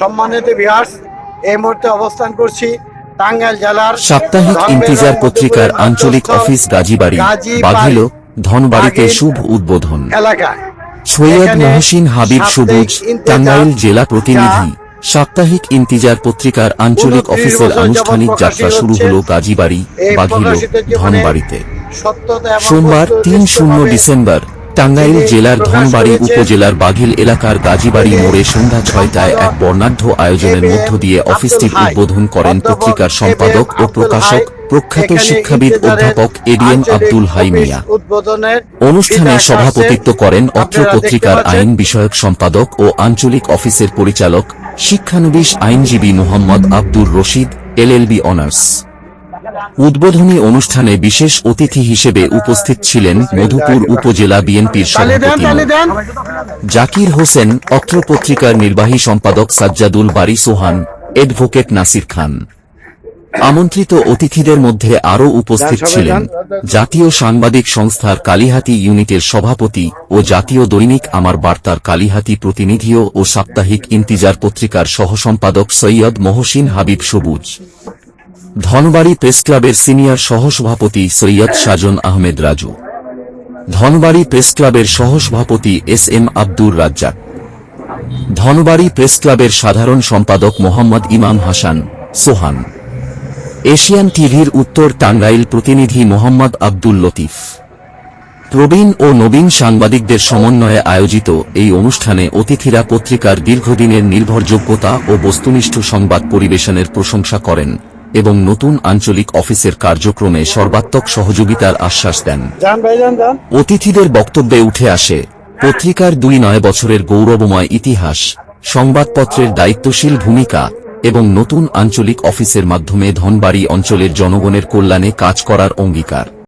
সম্মানিত বিহার্স এই মুহূর্তে অবস্থান করছি টাঙ্গাইল জেলার সাপ্তাহিক ইন্টিজার পত্রিকার আঞ্চলিক অফিস গাজীবাড়ি বাঘিল ধনবাড়িতে শুভ উদ্বোধন। এলাকায়। সৈয়দ মহসিন হাবিব সবুজ টাঙ্গাইল জেলা প্রতিনিধি। সাপ্তাহিক ইন্তিজার পত্রিকার আঞ্চলিক অফিসের আনুষ্ঠানিক যাত্রা শুরু। হল গাজীবাড়ি বাঘিল ধনবাড়িতে। সোমবার তিন শূন্য ডিসেম্বর টাঙ্গাইল জেলার ধনবাড়ি উপজেলার বাঘিল এলাকার গাজীবাড়ি মোড়ে সন্ধ্যা ছয়টায় এক বর্ণাঢ্য আয়োজনের মধ্য দিয়ে অফিসটির উদ্বোধন করেন পত্রিকার সম্পাদক ও প্রকাশক প্রখ্যাত শিক্ষাবিদ অধ্যাপক এডিএম আব্দুল হাই মিয়া। অনুষ্ঠানে সভাপতিত্ব করেন অত্র পত্রিকার আইন বিষয়ক সম্পাদক ও আঞ্চলিক অফিসের পরিচালক শিক্ষানবিশ আইনজীবী মোহাম্মদ আব্দুর রশিদ এলএলবি অনার্স। উদ্বোধনী অনুষ্ঠানে বিশেষ অতিথি হিসেবে উপস্থিত ছিলেন মধুপুর উপজেলা বিএনপির সভাপতি জাকির হোসেন অত্র পত্রিকার নির্বাহী সম্পাদক সাজ্জাদুল বারি সোহান এডভোকেট নাসির খান। আমন্ত্রিত অতিথিদের মধ্যে আরও উপস্থিত ছিলেন জাতীয় সাংবাদিক সংস্থার কালিহাতি ইউনিটের সভাপতি ও জাতীয় দৈনিক আমার বার্তার কালিহাতি প্রতিনিধিও ও সাপ্তাহিক ইন্তিজার পত্রিকার সহসম্পাদক সৈয়দ মহসিন হাবিব সবুজ। ধনবাড়ি প্রেস ক্লাবের সিনিয়র সহসভাপতি সৈয়দ সাজন আহমেদ রাজু। ধনবাড়ি প্রেস ক্লাবের সহসভাপতি S M Abdur Razzak. Dhanbari press ক্লাবের সাধারণ সম্পাদক মোহাম্মদ ইমাম হাসান, সোহান। এশিয়ান টিভির উত্তর টাঙ্গাইল প্রতিনিধি মোহাম্মদ আব্দুল লতিফ। প্রবীণ ও নবীন সাংবাদিকদের সমন্বয়ে আয়োজিত এই অনুষ্ঠানে অতিথিরা পত্রিকার দীর্ঘদিনের নির্ভরযোগ্যতা ও বস্তুনিষ্ঠ সংবাদ পরিবেশনের প্রশংসা করেন। এবং নতুন আঞ্চলিক অফিসের কার্যক্রমে সর্বাত্মক সহযোগিতার আশ্বাস দেন। অতিথিদের বক্তব্যে উঠে আসে পত্রিকার দুই নয় বছরের গৌরবময় ইতিহাস সংবাদপত্রের দায়িত্বশীল ভূমিকা এবং নতুন আঞ্চলিক অফিসের মাধ্যমে ধনবাড়ি অঞ্চলের জনগণের কল্যাণে কাজ করার অঙ্গীকার।